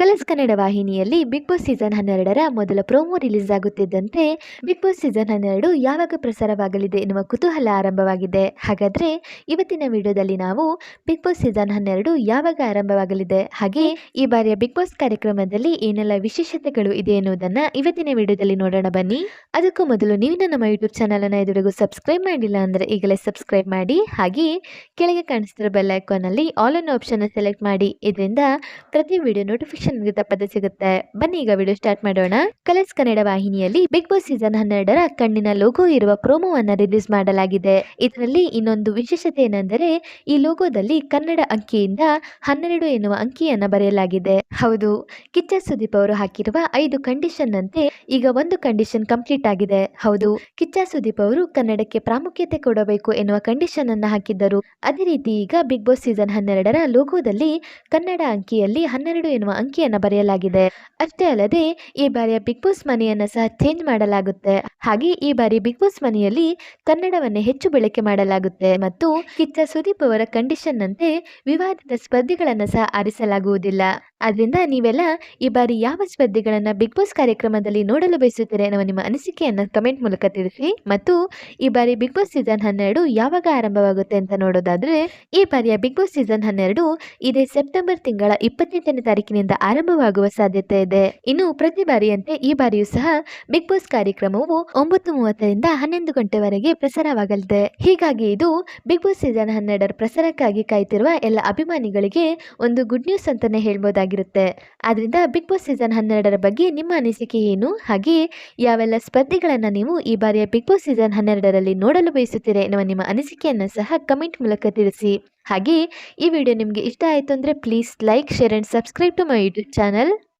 Colours Kannada ವಾಹಿನಿಯಲ್ಲಿ Bigg Boss season ಹನ್ನೆರಡರ ಮೊದಲ ಪ್ರೋಮೋ ರಿಲೀಸ್ ಆಗುತ್ತಿದ್ದಂತೆ ಬಿಗ್ ಬಾಸ್ ಸೀಸನ್ ಹನ್ನೆರಡು ಯಾವಾಗ ಪ್ರಸಾರವಾಗಲಿದೆ ಎನ್ನುವ ಕುತೂಹಲ ಆರಂಭವಾಗಿದೆ. ಹಾಗಾದ್ರೆ ಇವತ್ತಿನ ವಿಡಿಯೋದಲ್ಲಿ ನಾವು ಬಿಗ್ ಬಾಸ್ ಸೀಸನ್ ಹನ್ನೆರಡು ಯಾವಾಗ ಆರಂಭವಾಗಲಿದೆ, ಹಾಗೆ ಈ ಬಾರಿಯ ಬಿಗ್ ಬಾಸ್ ಕಾರ್ಯಕ್ರಮದಲ್ಲಿ ಏನೆಲ್ಲ ವಿಶೇಷತೆಗಳು ಇದೆ ಎನ್ನುವುದನ್ನು ಇವತ್ತಿನ ವಿಡಿಯೋದಲ್ಲಿ ನೋಡೋಣ ಬನ್ನಿ. ಅದಕ್ಕೂ ಮೊದಲು ನೀವು ನಮ್ಮ ಯೂಟ್ಯೂಬ್ ಚಾನಲನ್ನು ಅನ್ನ ಇದುವರೆಗೂ ಸಬ್ಸ್ಕ್ರೈಬ್ ಮಾಡಿಲ್ಲ ಅಂದ್ರೆ ಈಗಲೇ ಸಬ್ಸ್ಕ್ರೈಬ್ ಮಾಡಿ, ಹಾಗೆ ಕೆಳಗೆ ಕಾಣಿಸ್ತಿರೋ ಬೆಲ್ ಐಕಾನ್ ಅಲ್ಲಿ ಆಲ್ ಅನ್ ಆಪ್ಷನ್ ಸೆಲೆಕ್ಟ್ ಮಾಡಿ. ಇದರಿಂದ ಪ್ರತಿ ವಿಡಿಯೋ ನೋಟಿಫಿಕೇಶನ್ ತಪ್ಪದೆ ಸಿಗುತ್ತೆ. ಬನ್ನಿ ಈಗ ವಿಡಿಯೋ ಸ್ಟಾರ್ಟ್ ಮಾಡೋಣ. ಕಲರ್ಸ್ ಕನ್ನಡ ವಾಹಿನಿಯಲ್ಲಿ ಬಿಗ್ ಬಾಸ್ ಸೀಸನ್ ಹನ್ನೆರಡರ ಕಣ್ಣಿನ ಲೋಗೋ ಇರುವ ಪ್ರೋಮೋವನ್ನು ರಿಲೀಸ್ ಮಾಡಲಾಗಿದೆ. ಇದರಲ್ಲಿ ಇನ್ನೊಂದು ವಿಶೇಷತೆ ಏನೆಂದರೆ, ಈ ಲೋಗೋದಲ್ಲಿ ಕನ್ನಡ ಅಂಕಿಯಿಂದ ಹನ್ನೆರಡು ಎನ್ನುವ ಅಂಕಿಯನ್ನ ಬರೆಯಲಾಗಿದೆ. ಹೌದು, ಕಿಚ್ಚ ಸುದೀಪ್ ಅವರು ಹಾಕಿರುವ ಐದು ಕಂಡೀಷನ್ ಅಂತೆ ಈಗ ಒಂದು ಕಂಡೀಷನ್ ಕಂಪ್ಲೀಟ್ ಆಗಿದೆ. ಹೌದು, ಕಿಚ್ಚ ಸುದೀಪ್ ಅವರು ಕನ್ನಡಕ್ಕೆ ಪ್ರಾಮುಖ್ಯತೆ ಕೊಡಬೇಕು ಎನ್ನುವ ಕಂಡೀಷನ್ ಅನ್ನು ಹಾಕಿದ್ದರು. ಅದೇ ರೀತಿ ಈಗ ಬಿಗ್ ಬಾಸ್ ಸೀಸನ್ ಹನ್ನೆರಡರ ಲೋಗೋದಲ್ಲಿ ಕನ್ನಡ ಅಂಕಿಯಲ್ಲಿ ಹನ್ನೆರಡು ಎನ್ನುವ ಅಂಕಿಯನ್ನ ಬರೆಯಲಾಗಿದೆ. ಅಷ್ಟೇ ಅಲ್ಲದೆ, ಈ ಬಾರಿಯ ಬಿಗ್ ಬಾಸ್ ಮನೆಯನ್ನ ಸಹ ಚೇಂಜ್ ಮಾಡಲಾಗುತ್ತೆ. ಹಾಗೆ ಈ ಬಾರಿ ಬಿಗ್ ಬಾಸ್ ಮನೆಯಲ್ಲಿ ಕನ್ನಡವನ್ನೇ ಹೆಚ್ಚು ಬಳಕೆ ಮಾಡಲಾಗುತ್ತೆ ಮತ್ತು ಕಿಚ್ಚ ಸುದೀಪ್ ಅವರ ಕಂಡೀಷನ್ ಅಂತೆ ವಿವಾದಿತ ಸ್ಪರ್ಧಿಗಳನ್ನ ಸಹ ಆರಿಸಲಾಗುವುದಿಲ್ಲ. ಆದ್ರಿಂದ ನೀವೆಲ್ಲ ಈ ಬಾರಿ ಯಾವ ಸ್ಪರ್ಧೆಗಳನ್ನು ಬಿಗ್ ಬಾಸ್ ಕಾರ್ಯಕ್ರಮದಲ್ಲಿ ನೋಡಲು ಬಯಸುತ್ತೀರಿ ಎನ್ನುವ ನಿಮ್ಮ ಅನಿಸಿಕೆಯನ್ನು ಕಮೆಂಟ್ ಮೂಲಕ ತಿಳಿಸಿ. ಮತ್ತು ಈ ಬಾರಿ ಬಿಗ್ ಬಾಸ್ ಸೀಸನ್ ಹನ್ನೆರಡು ಯಾವಾಗ ಆರಂಭವಾಗುತ್ತೆ ಅಂತ ನೋಡೋದಾದ್ರೆ, ಈ ಬಾರಿಯ ಬಿಗ್ ಬಾಸ್ ಸೀಸನ್ ಹನ್ನೆರಡು ಇದೇ ಸೆಪ್ಟೆಂಬರ್ ತಿಂಗಳ ಇಪ್ಪತ್ತೆಂಟನೇ ತಾರೀಕಿನಿಂದ ಆರಂಭವಾಗುವ ಸಾಧ್ಯತೆ ಇದೆ. ಇನ್ನು ಪ್ರತಿ ಬಾರಿಯಂತೆ ಈ ಬಾರಿಯೂ ಸಹ ಬಿಗ್ ಬಾಸ್ ಕಾರ್ಯಕ್ರಮವು ಒಂಬತ್ತು ಮೂವತ್ತರಿಂದ ಹನ್ನೊಂದು ಗಂಟೆವರೆಗೆ ಪ್ರಸಾರವಾಗಲಿದೆ. ಹೀಗಾಗಿ ಇದು ಬಿಗ್ ಬಾಸ್ ಸೀಸನ್ ಹನ್ನೆರಡರ ಪ್ರಸಾರಕ್ಕಾಗಿ ಕಾಯ್ತಿರುವ ಎಲ್ಲ ಅಭಿಮಾನಿಗಳಿಗೆ ಒಂದು ಗುಡ್ ನ್ಯೂಸ್ ಅಂತಾನೆ ಹೇಳ್ಬೋದಾಗಿರುತ್ತೆ ಆದ್ರಿಂದ ಬಿಗ್ ಬಾಸ್ ಸೀಸನ್ ಹನ್ನೆರಡರ ಬಗ್ಗೆ ನಿಮ್ಮ ಅನಿಸಿಕೆ ಏನು? ಹಾಗೆ ಯಾವೆಲ್ಲ ಸ್ಪರ್ಧಿಗಳನ್ನು ನೀವು ಈ ಬಾರಿಯ ಬಿಗ್ ಬಾಸ್ ಸೀಸನ್ ಹನ್ನೆರಡರಲ್ಲಿ ನೋಡಲು ಬಯಸುತ್ತೀರಿ ಎನ್ನುವ ನಿಮ್ಮ ಅನಿಸಿಕೆಯನ್ನು ಸಹ ಕಮೆಂಟ್ ಮೂಲಕ ತಿಳಿಸಿ. ಹಾಗೆ ಈ ವಿಡಿಯೋ ನಿಮಗೆ ಇಷ್ಟ ಆಯಿತು ಅಂದರೆ please like share and subscribe to my YouTube channel